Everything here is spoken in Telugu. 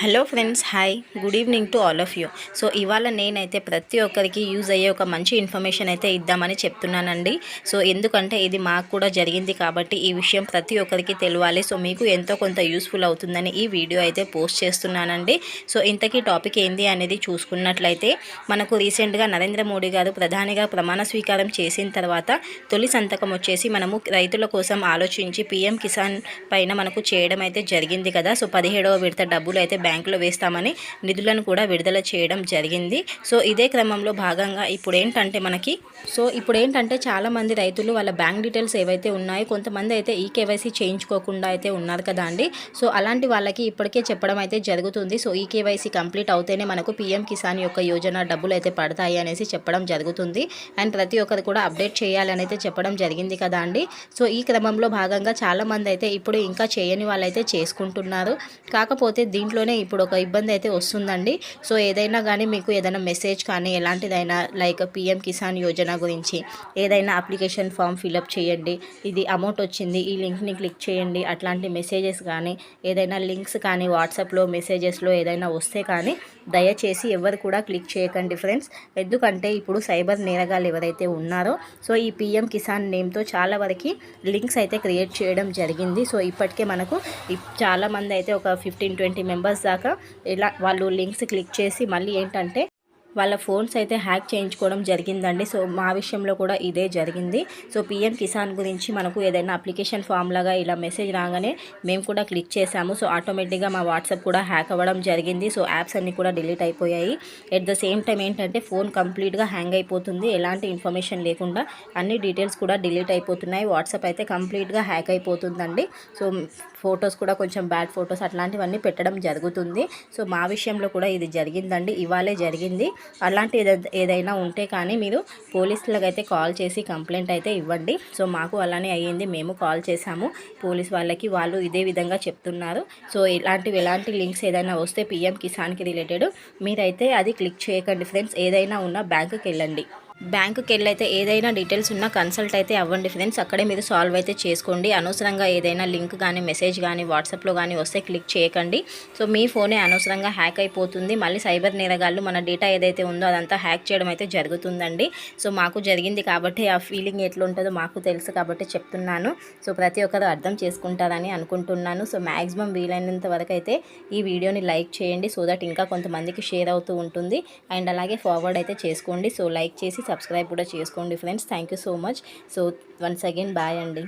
Hello friends hi. Good evening to all of you. So ఇవాళ నేనైతే ప్రతి ఒక్కరికి యూజ్ అయ్యే ఒక మంచి ఇన్ఫర్మేషన్ అయితే ఇద్దామని చెప్తున్నానండి. సో ఎందుకంటే ఇది మాకు కూడా జరిగింది కాబట్టి ఈ విషయం ప్రతి ఒక్కరికి తెలియాలి. సో మీకు ఎంతో కొంత యూస్ఫుల్ అవుతుందని ఈ వీడియో అయితే పోస్ట్ చేస్తున్నానండి. సో ఇంతకీ టాపిక్ ఏంది అనేది చూసుకున్నట్లయితే మనకు రీసెంట్గా నరేంద్ర మోడీ గారు ప్రధానిగా ప్రమాణ స్వీకారం చేసిన తర్వాత తొలి సంతకం వచ్చేసి మనము రైతుల కోసం ఆలోచించి పీఎం కిసాన్ పైన మనకు చేయడం అయితే జరిగింది కదా. సో పదిహేడవ విడత డబ్బులు అయితే బ్యాంకులో వేస్తామని నిధులను కూడా విడుదల చేయడం జరిగింది. సో ఇదే క్రమంలో భాగంగా ఇప్పుడు ఏంటంటే మనకి సో ఇప్పుడు ఏంటంటే చాలామంది రైతులు వాళ్ళ బ్యాంక్ డీటెయిల్స్ ఏవైతే ఉన్నాయో కొంతమంది అయితే ఈ కేవైసీ చేయించుకోకుండా అయితే ఉన్నారు కదా అండి. సో అలాంటి వాళ్ళకి ఇప్పటికే చెప్పడం అయితే జరుగుతుంది. సో ఈ కేవైసీ కంప్లీట్ అవుతేనే మనకు పీఎం కిసాన్ యొక్క యోజన డబ్బులు అయితే పడతాయి అనేసి చెప్పడం జరుగుతుంది. అండ్ ప్రతి ఒక్కరు కూడా అప్డేట్ చేయాలని అయితే చెప్పడం జరిగింది కదా అండి. సో ఈ క్రమంలో భాగంగా చాలామంది అయితే ఇప్పుడు ఇంకా చేయని వాళ్ళైతే చేసుకుంటున్నారు. కాకపోతే దీంట్లోనే ఇప్పుడు ఒక ఇబ్బంది అయితే వస్తుందండి. సో ఏదైనా కానీ మీకు ఏదైనా మెసేజ్ కానీ ఎలాంటిదైనా లైక్ పిఎం కిసాన్ యోజన గురించి ఏదైనా అప్లికేషన్ ఫామ్ ఫిలప్ చేయండి. ఇది అమౌంట్ వచ్చింది ఈ లింక్ని క్లిక్ చేయండి. అట్లాంటి మెసేజెస్ కానీ ఏదైనా లింక్స్ కానీ వాట్సాప్లో మెసేజెస్లో ఏదైనా వస్తే కానీ దయచేసి ఎవరు కూడా క్లిక్ చేయకండి ఫ్రెండ్స్. ఎందుకంటే ఇప్పుడు సైబర్ నేరగాలు ఎవరైతే ఉన్నారో సో ఈ పిఎం కిసాన్ నేమ్తో చాలా వరకు లింక్స్ అయితే క్రియేట్ చేయడం జరిగింది. సో ఇప్పటికే మనకు చాలామంది అయితే ఒక ఫిఫ్టీన్ ట్వంటీ మెంబర్స్ దాకా ఇలా వాళ్ళు లింక్స్ క్లిక్ చేసి మళ్ళీ ఏంటంటే వాళ్ళ ఫోన్స్ అయితే హ్యాక్ చేయించుకోవడం జరిగిందండి. సో మా విషయంలో కూడా ఇదే జరిగింది. సో పిఎం కిసాన్ గురించి మనకు ఏదైనా అప్లికేషన్ ఫామ్ లాగా ఇలా మెసేజ్ రాగానే మేము కూడా క్లిక్ చేసాము సో ఆటోమేటిక్గా మా వాట్సాప్ కూడా హ్యాక్ అవ్వడం జరిగింది. సో యాప్స్ అన్నీ కూడా డిలీట్ అయిపోయాయి. ఎట్ ద సేమ్ టైం ఏంటంటే ఫోన్ కంప్లీట్గా హ్యాంగ్ అయిపోతుంది. ఎలాంటి ఇన్ఫర్మేషన్ లేకుండా అన్ని డీటెయిల్స్ కూడా డిలీట్ అయిపోతున్నాయి. వాట్సాప్ అయితే కంప్లీట్గా హ్యాక్ అయిపోతుందండి. సో ఫొటోస్ కూడా కొంచెం బ్యాడ్ ఫొటోస్ అట్లాంటివన్నీ పెట్టడం జరుగుతుంది. సో మా విషయంలో కూడా ఇది జరిగిందండి. ఇవాళే జరిగింది. అలాంటి ఏదైనా ఉంటే కానీ మీరు పోలీసులకు అయితే కాల్ చేసి కంప్లైంట్ అయితే ఇవ్వండి. సో మాకు అలానే అయ్యింది. మేము కాల్ చేశాము. పోలీస్ వాళ్ళకి వాళ్ళు ఇదే విధంగా చెప్తున్నారు. సో ఇలాంటివి ఎలాంటి లింక్స్ ఏదైనా వస్తే పిఎం కిసాన్కి రిలేటెడ్ మీరైతే అది క్లిక్ చేయకండి. ఫ్రెండ్స్ ఏదైనా ఉన్నా బ్యాంకుకి వెళ్ళండి. బ్యాంకుకి వెళ్ళైతే ఏదైనా డీటెయిల్స్ ఉన్నా కన్సల్ట్ అయితే అవ్వండి ఫ్రెండ్స్. అక్కడే మీరు సాల్వ్ అయితే చేసుకోండి. అనవసరంగా ఏదైనా లింక్ కానీ మెసేజ్ కానీ వాట్సాప్లో కానీ వస్తే క్లిక్ చేయకండి. సో మీ ఫోనే అనవసరంగా హ్యాక్ అయిపోతుంది. మళ్ళీ సైబర్ నేరగాళ్ళు మన డేటా ఏదైతే ఉందో అదంతా హ్యాక్ చేయడం అయితే జరుగుతుందండి. సో మాకు జరిగింది కాబట్టి ఆ ఫీలింగ్ ఎట్లుంటుందో మాకు తెలుసు కాబట్టి చెప్తున్నాను. సో ప్రతి ఒక్కరు అర్థం చేసుకుంటారని అనుకుంటున్నాను. సో మ్యాక్సిమం వీలైనంత వరకు అయితే ఈ వీడియోని లైక్ చేయండి. సో దట్ ఇంకా కొంతమందికి షేర్ అవుతూ ఉంటుంది. అండ్ అలాగే ఫార్వర్డ్ అయితే చేసుకోండి. సో లైక్ చేసి సబ్స్క్రైబ్ కూడా చేసుకోండి friends. Thank so much so once again bye అండి.